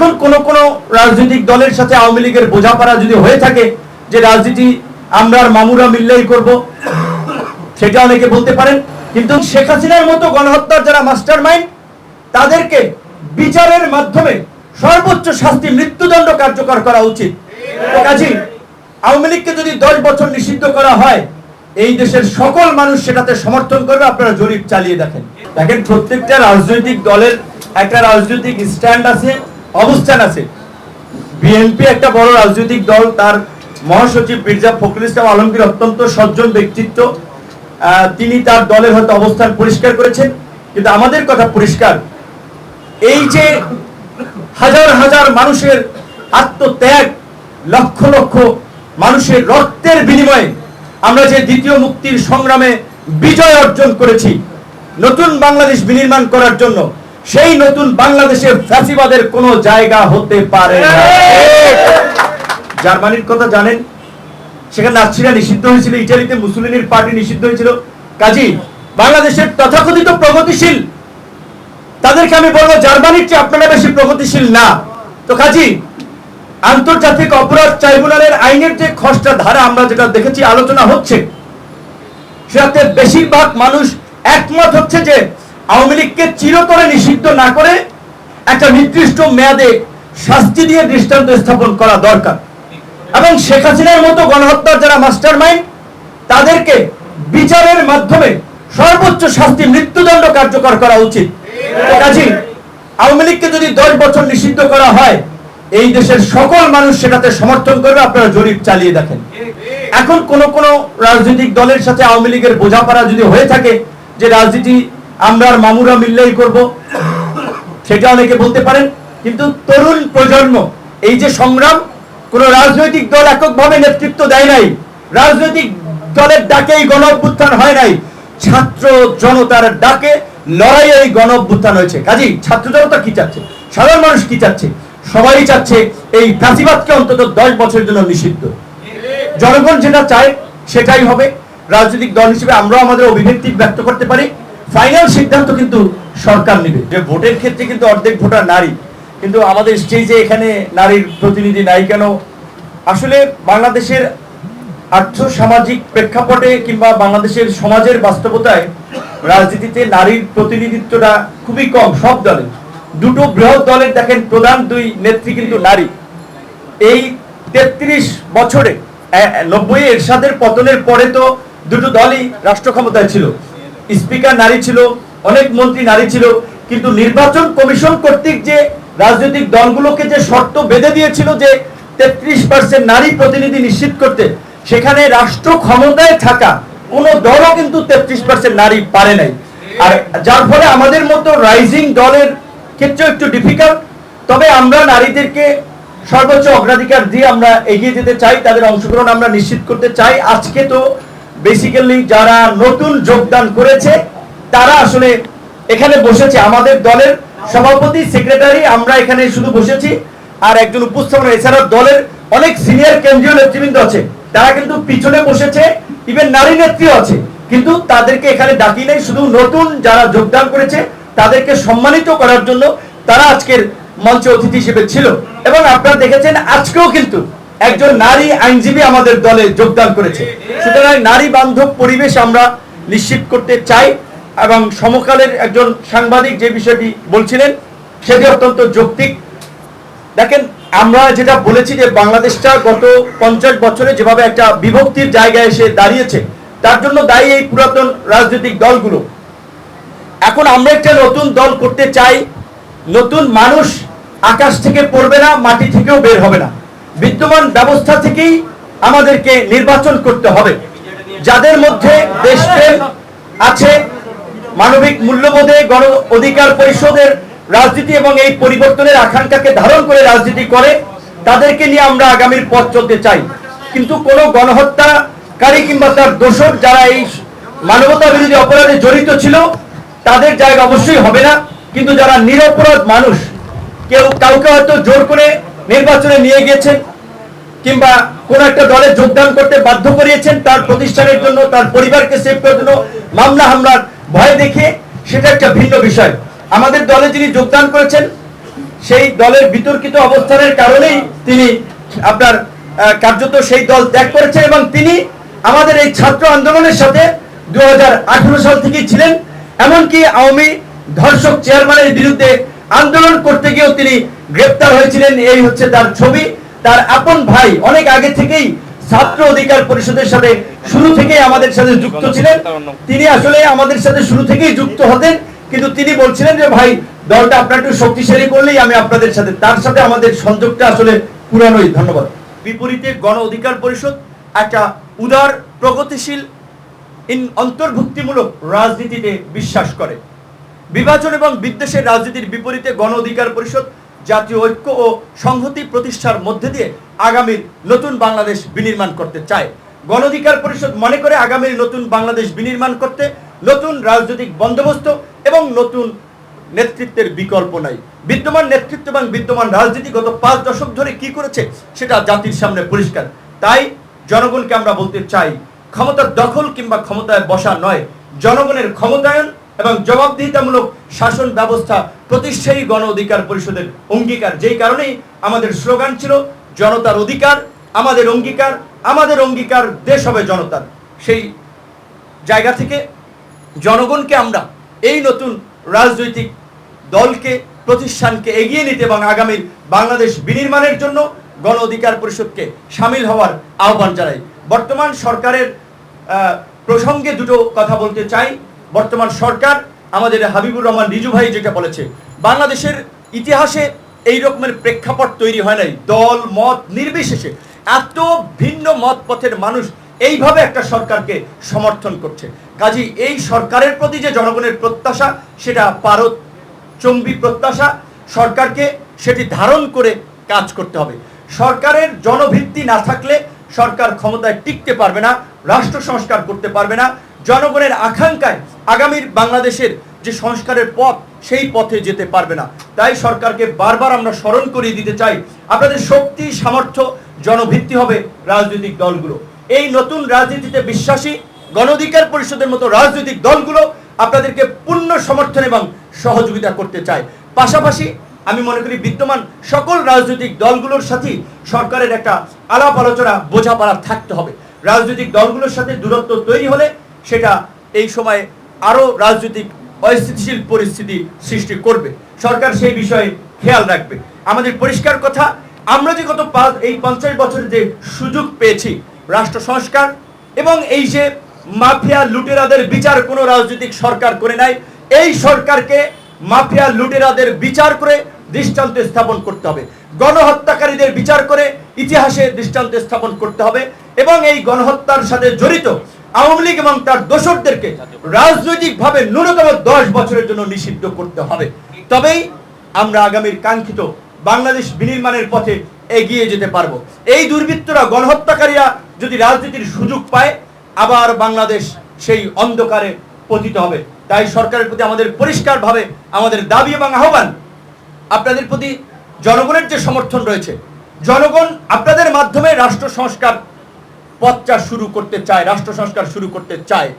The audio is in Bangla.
এখন কোন কোন রাজনৈতিক দলের সাথে আওয়ামী লীগের বোঝাপড়া যদি হয়ে থাকে যে রাজনীতি আমরা মামুরা মিললেই করব, সেটা অনেকে বলতে পারেন। কিন্তু শেখ হাসিনার মতো গণহত্যার যারা মাস্টার মাইন্ড তাদেরকে বিচারের মাধ্যমে সর্বোচ্চ শাস্তি, মৃত্যুদণ্ড কার্যকর করা উচিত। কাজী, আওয়ামী লীগকে যদি দশ বছর নিষিদ্ধ করা হয়, এই দেশের সকল মানুষ সেটাতে সমর্থন করবে। আপনারা জরিপ চালিয়ে দেখেন। দেখেন, প্রত্যেকটা রাজনৈতিক দলের একটা রাজনৈতিক স্ট্যান্ড আছে। অবস্থান আছে। বিএনপি একটা বড় রাজনৈতিক দল, তার মহাসচিব মির্জা ফখরুল ইসলাম আলমগীর অত্যন্ত সজ্জন ব্যক্তিত্ব। তিনি তার দলের হয়তো অবস্থান পরিষ্কার করেছেন, কিন্তু আমাদের কথা পরিষ্কার। এই যে হাজার হাজার মানুষের আত্মত্যাগ, লক্ষ লক্ষ মানুষের রক্তের বিনিময়ে আমরা যে দ্বিতীয় মুক্তির সংগ্রামে বিজয় অর্জন করেছি, নতুন বাংলাদেশ বিনির্মাণ করার জন্য সেই নতুন বাংলাদেশের ফ্যাসিবাদের কোনো জায়গা হতে পারে জার্মানির কথা জানেন, সেখানে নাৎসিরা নিষিদ্ধ হয়েছিল, ইটালিতে মুসলিনের পার্টি নিষিদ্ধ হয়েছিল। কাজী, বাংলাদেশের তথাকথিত প্রগতিশীল, তাদেরকে আমি বলব জার্মানির চেয়ে আপনারা বেশি প্রগতিশীল না। তো কাজী, আন্তর্জাতিক অপরাধ ট্রাইব্যুনালের আইনের যে খসড়া ধারা, আমরা যেটা দেখেছি, আলোচনা হচ্ছে, সেটাতে বেশিরভাগ মানুষ একমত হচ্ছে যে আওয়ামী লীগকে চিরতরে নিষিদ্ধ না করে একটা নির্দিষ্ট মেয়াদে শাস্তি দিয়ে দৃষ্টান্ত স্থাপন করা দরকার। এবং শেখ হাসিনার মতো গণহত্যার যারা মাস্টার মাইন্ড তাদেরকে বিচারের মাধ্যমে সর্বোচ্চ শাস্তি, মৃত্যুদণ্ড কার্যকর করা উচিত। আওয়ামী লীগকে যদি দশ বছর নিষিদ্ধ করা হয়, এই দেশের সকল মানুষ সেটাতে সমর্থন করবে, আপনারা জরিপ চালিয়ে দেখেন। এখন কোন কোন রাজনৈতিক দলের সাথে আওয়ামী লীগের বোঝাপড়া যদি হয়ে থাকে, যে রাজনীতি আমরা আর মামুরা মিললেই করব। সেটা অনেকে বলতে পারেন। কিন্তু তরুণ প্রজন্ম, এই যে সংগ্রাম, কোন রাজনৈতিক দল এককভাবে নেতৃত্ব দেয় নাই। রাজনৈতিক দলের ডাকে এই গণ অভ্যুত্থান হয় নাই। ছাত্র জনতার ডাকে লড়াইয়ে এই গণ অভ্যুত্থান হয়েছে। কাজী, ছাত্র জনতা কি চাচ্ছে? সাধারণ মানুষ কি চাচ্ছে? সবাই চাচ্ছে এই ফাঁসিবাদকে অন্তত দশ বছরের জন্য নিষিদ্ধ। জনগণ যেটা চায়, সেটাই হবে। রাজনৈতিক দল হিসেবে আমরাও আমাদের অভিব্যক্তি ব্যক্ত করতে পারি। ফাইনাল সিদ্ধান্ত কিন্তু সরকার নেবে। যে ভোটের ক্ষেত্রে কিন্তু অর্ধেক ভোটার নারী। কিন্তু আমাদের স্টেজে এখানে নারীর প্রতিনিধি নাই কেন? আসলে বাংলাদেশের আর্থ সামাজিক প্রেক্ষাপটে কিংবা বাংলাদেশের সমাজের বাস্তবতায় রাজনীতিতে নারীর প্রতিনিধিত্বটা খুবই কম সব দলে। দুটো বৃহৎ দলের দেখেন প্রধান দুই নেত্রী কিন্তু নারী। এই তেত্রিশ বছরে নব্বই এরশাদের পতনের পরে তো দুটো দলই রাষ্ট্র ক্ষমতায় ছিল। স্পিকার নারী ছিল, অনেক মন্ত্রী নারী ছিল, কিন্তু নির্বাচন কমিশন কর্তৃক যে রাজনৈতিক দলগুলোকে যে শর্ত বেঁধে দিয়েছিল যে তেত্রিশ পার্সেন্ট নারী প্রতিনিধি নিশ্চিত করতে, সেখানে রাষ্ট্র ক্ষমতায় থাকা কোন দলও কিন্তু তেত্রিশ পার্সেন্ট নারী পারে নাই। আর যার ফলে আমাদের মতো রাইজিং দলের ক্ষেত্রেও একটু ডিফিকাল্ট তবে আমরা নারীদেরকে সর্বোচ্চ অগ্রাধিকার দিয়ে আমরা এগিয়ে যেতে চাই, তাদের অংশগ্রহণ আমরা নিশ্চিত করতে চাই। আজকে তো বেসিক্যালি যারা নতুন যোগদান করেছে, তারা আসলে এখানে বসেছে। আমাদের দলের সভাপতি সেক্রেটারি আমরা এখানে শুধু বসেছি। আর একজন উপস্থাপনা এছাড়া দলের অনেক সিনিয়র কেন্দ্রীয় নেতৃবৃন্দ আছে। তারা কিন্তু পিছনে বসেছে ইভেন নারী নেত্রীও আছে। কিন্তু তাদেরকে এখানে ডাকি নেই, শুধু নতুন যারা যোগদান করেছে, তাদেরকে সম্মানিত করার জন্য তারা আজকের মঞ্চে অতিথি হিসেবে ছিল। এবং আপনারা দেখেছেন, আজকেও কিন্তু একজন নারী আইনজীবী আমাদের দলে যোগদান করেছে। সুতরাং নারী বান্ধব পরিবেশ আমরা নিশ্চিত করতে চাই এবং সমকালের একজন সাংবাদিক যে বিষয়টি বলছিলেন, সেটি অত্যন্ত যৌক্তিক। দেখেন, আমরা যেটা বলেছি যে বাংলাদেশটা গত পঞ্চাশ বছরে যেভাবে একটা বিভক্তির জায়গায় এসে দাঁড়িয়েছে, তার জন্য দায়ী এই পুরাতন রাজনৈতিক দলগুলো। এখন আমরা একটা নতুন দল করতে চাই, নতুন মানুষ আকাশ থেকে পড়বে না, মাটি থেকেও বের হবে না। বিদ্যমান ব্যবস্থা থেকেই আমাদেরকে নির্বাচন করতে হবে। যাদের মধ্যে দেশপ্রেম আছে, মানবিক মূল্যবোধে গণ অধিকার পরিষদের রাজনীতি এবং এই পরিবর্তনের আকাঙ্ক্ষাকে ধারণ করে রাজনীতি করে, তাদেরকে নিয়ে আমরা আগামীর পথ চলতে চাই। কিন্তু কোনো গণহত্যাকারী কিংবা তার দোষক যারা এই মানবতা বিরোধী অপরাধে জড়িত ছিল, তাদের জায়গা অবশ্যই হবে না। কিন্তু যারা নিরপরাধ মানুষ, কেউ কাউকে হয়তো জোর করে নির্বাচনে নিয়ে গিয়েছেন কিংবা কোন একটা দলে যোগদান করতে বাধ্য করিয়েছেন তার প্রতিষ্ঠানের জন্য, তার পরিবারকে সেভ করার জন্য মামলা হামলার ভয় দেখে সেটা একটা ভিন্ন বিষয়। আমাদের দলে যিনি যোগদান করেছেন, সেই দলের বিতর্কিত অবস্থানের কারণেই তিনি আপনার কার্যত সেই দল ত্যাগ করেছেন এবং তিনি আমাদের এই ছাত্র আন্দোলনের সাথে দু হাজার আঠারো সাল থেকেই ছিলেন। এমনকি আওয়ামী ধর্ষক চেয়ারম্যানের বিরুদ্ধে আন্দোলন করতে গিয়েও তিনি গ্রেপ্তার হয়েছিলেন। এই হচ্ছে তার ছবি। তার আপন ভাই অনেক আগে থেকেই ছাত্র অধিকার পরিষদের সাথে শুরু থেকেই আমাদের সাথে যুক্ত ছিলেন। তিনি আসলে আমাদের সাথে শুরু থেকেই যুক্ত হতেন, কিন্তু তিনি বলছিলেন যে, ভাই, দলটা আপনার একটু শক্তিশালী করলেই আমি আপনাদের সাথে, তার সাথে আমাদের সংযোগটা আসলে পুরানোই। ধন্যবাদ। বিপরীতে গণ অধিকার পরিষদ একটা উদার, প্রগতিশীল অন্তর্ভুক্তিমূলক রাজনীতিতে বিশ্বাস করে। বিভাজন এবং বিদ্বেষের রাজনীতির বিপরীতে গণ অধিকার পরিষদ জাতীয় ঐক্য ও সংহতি প্রতিষ্ঠার মধ্যে দিয়ে আগামীর নতুন বাংলাদেশ বিনির্মাণ করতে চায়। গণ অধিকার পরিষদ মনে করে আগামীর নতুন বাংলাদেশ বিনির্মাণ করতে নতুন রাজনৈতিক বন্দোবস্ত এবং নতুন নেতৃত্বের বিকল্প নাই। বিদ্যমান নেতৃত্ব এবং বিদ্যমান রাজনীতি গত পাঁচ দশক ধরে কি করেছে সেটা জাতির সামনে পরিষ্কার। তাই জনগণকে আমরা বলতে চাই, ক্ষমতার দখল কিংবা ক্ষমতায় বসা নয়, জনগণের ক্ষমতায়ন এবং জবাবদিহিতামূলক শাসন ব্যবস্থা প্রতিষ্ঠায়ী গণ অধিকার পরিষদের অঙ্গীকার। যেই কারণেই আমাদের স্লোগান ছিল, জনতার অধিকার, আমাদের অঙ্গীকার আমাদের অঙ্গীকার, দেশ হবে জনতার। সেই জায়গা থেকে জনগণকে আমরা এই নতুন রাজনৈতিক দলকে, প্রতিষ্ঠানকে এগিয়ে নিতে এবং আগামীর বাংলাদেশ বিনির্মাণের জন্য গণ অধিকার পরিষদকে সামিল হওয়ার আহ্বান জানাই। বর্তমান সরকারের প্রসঙ্গে দুটো কথা বলতে চাই। বর্তমান সরকার আমাদের হাবিবুর রহমান রিজু ভাই যেটা বলেছে, বাংলাদেশের ইতিহাসে এই রকমের প্রেক্ষাপট তৈরি হয় নাই। দল, মত নির্বিশেষে এত ভিন্ন মত পথের মানুষ এইভাবে একটা সরকারকে সমর্থন করছে। কাজী এই সরকারের প্রতি যে জনগণের প্রত্যাশা, সেটা পারত চম্বী প্রত্যাশা, সরকারকে সেটি ধারণ করে কাজ করতে হবে। সরকারের জনভিত্তি না থাকলে সরকার ক্ষমতায় টিকতে পারবে না, রাষ্ট্র সংস্কার করতে পারবে না জনগণের আকাঙ্ক্ষায় আগামীর বাংলাদেশের যে সংস্কারের পথ, সেই পথে যেতে পারবে না। তাই সরকারকে বারবার আমরা স্মরণ করিয়ে দিতে চাই, আপনাদের শক্তি, সামর্থ্য, জনভিত্তি হবে রাজনৈতিক দলগুলো। এই নতুন রাজনীতিতে বিশ্বাসী গণঅধিকার পরিষদের মতো রাজনৈতিক দলগুলো আপনাদেরকে পূর্ণ সমর্থন এবং সহযোগিতা করতে চায়। পাশাপাশি আমি মনে করি বিদ্যমান সকল রাজনৈতিক দলগুলোর সাথেই সরকারের একটা আলাপ আলোচনা বোঝাপড়া থাকতে হবে। রাজনৈতিক দলগুলোর সাথে দূরত্ব তৈরি হলে সেটা এই সময় আরও রাজনৈতিক অস্থিতিশীল পরিস্থিতি সৃষ্টি করবে। সরকার সেই বিষয়ে খেয়াল রাখবে। আমাদের পরিষ্কার কথা, আমরা যে গত এই পঞ্চাশ বছরে যে সুযোগ পেয়েছি, রাষ্ট্র সংস্কার এবং এই যে মাফিয়া লুটেরাদের বিচার কোনো রাজনৈতিক সরকার করে নাই, এই সরকারকে মাফিয়া লুটেরাদের বিচার করে দৃষ্টান্ত স্থাপন করতে হবে। গণহত্যাকারীদের বিচার করে ইতিহাসে দৃষ্টান্ত স্থাপন করতে হবে এবং এই গণহত্যার সাথে জড়িত আওয়ামী লীগ এবং তার দোসরদেরকে রাজনৈতিকভাবে ন্যূনতম দশ বছরের জন্য নিষিদ্ধ করতে হবে। তবেই আমরা আগামীর কাঙ্ক্ষিত বাংলাদেশ বিনির্মাণের পথে এগিয়ে যেতে পারব। এই দুর্বৃত্তরা গণহত্যাকারীরা যদি রাজনীতির সুযোগ পায়, আবার বাংলাদেশ সেই অন্ধকারে পতিত হবে। তাই সরকারের প্রতি আমাদের পরিষ্কারভাবে আমাদের দাবি এবং আহ্বান, আপনাদের প্রতি জনগণের যে সমর্থন রয়েছে, জনগণ আপনাদের মাধ্যমে রাষ্ট্র সংস্কার পথটা শুরু করতে চায় রাষ্ট্র সংস্কার শুরু করতে চায়।